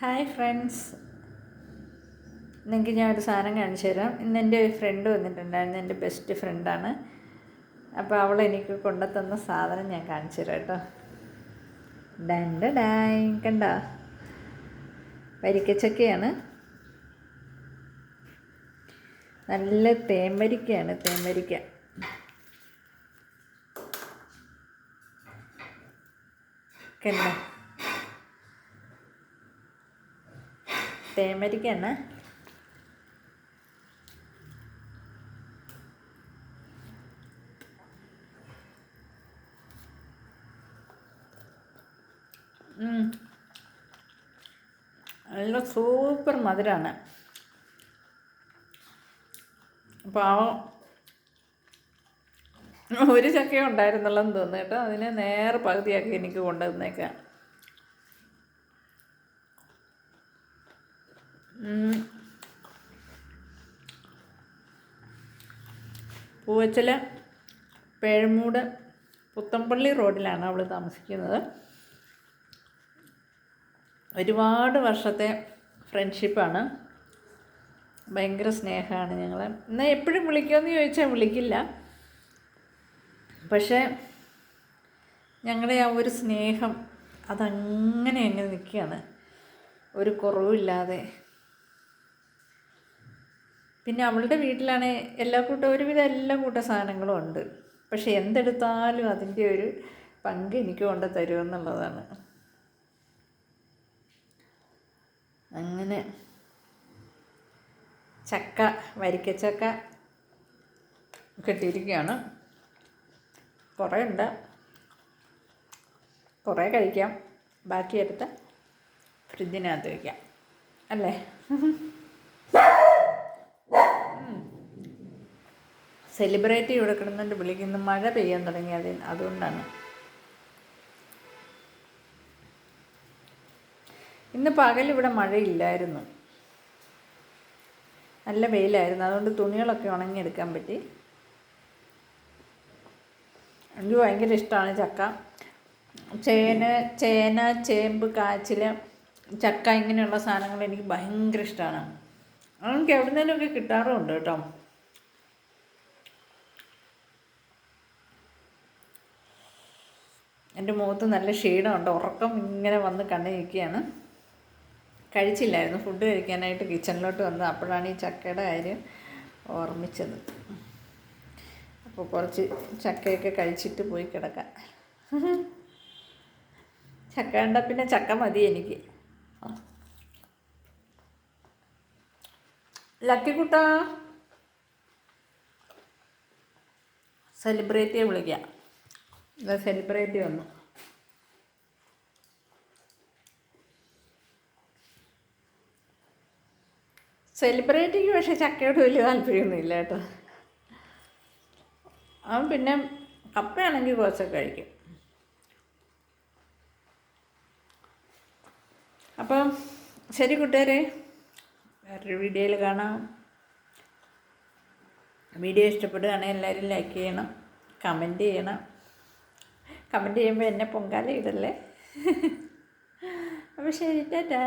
Hi friends നിങ്ങൾക്ക് ഞാൻ ഒരു സാധനം കാണിച്ചു തരാം. ഇന്ന് എന്റെ ഒരു ഫ്രണ്ട് വന്നിട്ടുണ്ടായിരുന്നു. എന്റെ ബെസ്റ്റ് ഫ്രണ്ടാണ് അപ്പോൾ അവൾ എനിക്ക് കൊണ്ടുതന്ന സാധനം ഞാൻ കാണിച്ചു തരാം കേട്ടോ. ഡാൻഡ് ഡായ് കണ്ട? വരിക്കച്ചക്കയാണ്. നല്ല തേമ്പരിക്കയാണ് തേമ്പരിക്ക കണ്ട? തേമരിക്കാണ് നല്ല സൂപ്പർ മധുരമാണ് പാവം. ഒരു ചക്കയും ഉണ്ടായിരുന്നുള്ളെന്ന് തോന്നുന്നു കേട്ടോ. അതിനെ നേരെ പകുതിയാക്കി എനിക്ക് കൊണ്ടുവന്നേക്കാം. പൂവച്ചല പേഴമൂട് പുത്തമ്പള്ളി റോഡിലാണ് അവൾ താമസിക്കുന്നത്. ഒരുപാട് വർഷത്തെ ഫ്രണ്ട്ഷിപ്പാണ്. ഭയങ്കര സ്നേഹമാണ് ഞങ്ങൾ എന്നാൽ എപ്പോഴും വിളിക്കുമെന്ന് ചോദിച്ചാൽ വിളിക്കില്ല. പക്ഷേ ഞങ്ങളുടെ ആ ഒരു സ്നേഹം അതങ്ങനെ അങ്ങ് നിൽക്കുകയാണ്. ഒരു കുറവില്ലാതെ പിന്നെ അവളുടെ വീട്ടിലാണ് എല്ലാ കൂട്ടം ഒരുവിധം എല്ലാ കൂട്ട സാധനങ്ങളും ഉണ്ട്. പക്ഷെ എന്തെടുത്താലും അതിന്റെ ഒരു പങ്ക് എനിക്ക് കൊണ്ട് തരുമെന്നുള്ളതാണ് അങ്ങനെ. ചക്ക വരിക്കച്ചക്ക കിട്ടിയിരിക്കുകയാണ്. കുറേ ഉണ്ട്. കുറേ കഴിക്കാം. ബാക്കിയെടുത്ത് ഫ്രിഡ്ജിനകത്ത് വയ്ക്കാം അല്ലേ? സെലിബ്രേറ്റ് ചെയ്ത് കൊടുക്കണമെന്നുണ്ട് വിളിക്കുന്നു. മഴ പെയ്യാൻ തുടങ്ങി അത് അതുകൊണ്ടാണ്. ഇന്ന് പകൽ ഇവിടെ മഴയില്ലായിരുന്നു. നല്ല വെയിലായിരുന്നു. അതുകൊണ്ട് തുണികളൊക്കെ ഉണങ്ങിയെടുക്കാൻ പറ്റി. എനിക്ക് ഭയങ്കര ഇഷ്ടമാണ് ചക്ക. ചേന ചേന ചേമ്പ് കാച്ചിൽ ചക്ക ഇങ്ങനെയുള്ള സാധനങ്ങൾ എനിക്ക് ഭയങ്കര ഇഷ്ടമാണ്. എനിക്ക് എവിടെ നിന്നെങ്കിലുമൊക്കെ കിട്ടാറുമുണ്ട് കേട്ടോ. എന്റെ മുഖത്ത് നല്ല ക്ഷീണമുണ്ട്. ഉറക്കം ഇങ്ങനെ വന്ന് കണ്ണു നിൽക്കുകയാണ് കഴിച്ചില്ലായിരുന്നു. ഫുഡ് കഴിക്കാനായിട്ട് കിച്ചണിലോട്ട് വന്നത് അപ്പോഴാണ് ഈ ചക്കയുടെ കാര്യം ഓർമ്മിച്ചത്. അപ്പോൾ കുറച്ച് ചക്കയൊക്കെ കഴിച്ചിട്ട് പോയി കിടക്കാം. ചക്ക കണ്ട പിന്നെ ചക്ക മതി എനിക്ക്. ലക്കി കുട്ടാ. സെലിബ്രേറ്റ് വിളിക്കാം. സെലിബ്രേറ്റ് വന്നു. സെലിബ്രേറ്റിക്ക് പക്ഷേ ചക്കയോട് വലിയ താല്പര്യമൊന്നുമില്ല കേട്ടോ. അവൻ പിന്നെ കപ്പയാണെങ്കിൽ കുറച്ചൊക്കെ കഴിക്കും. അപ്പം ശരി കൂട്ടുകാരെ വേറൊരു വീഡിയോയിൽ കാണാം. വീഡിയോ ഇഷ്ടപ്പെടുകയാണെങ്കിൽ എല്ലാവരും ലൈക്ക് ചെയ്യണം കമന്റ് ചെയ്യണം. കമന്റ് ചെയ്യുമ്പോൾ എന്നെ പൊങ്കാല ഇടല്ലേ? അപ്പോൾ ശരി ടാറ്റാ.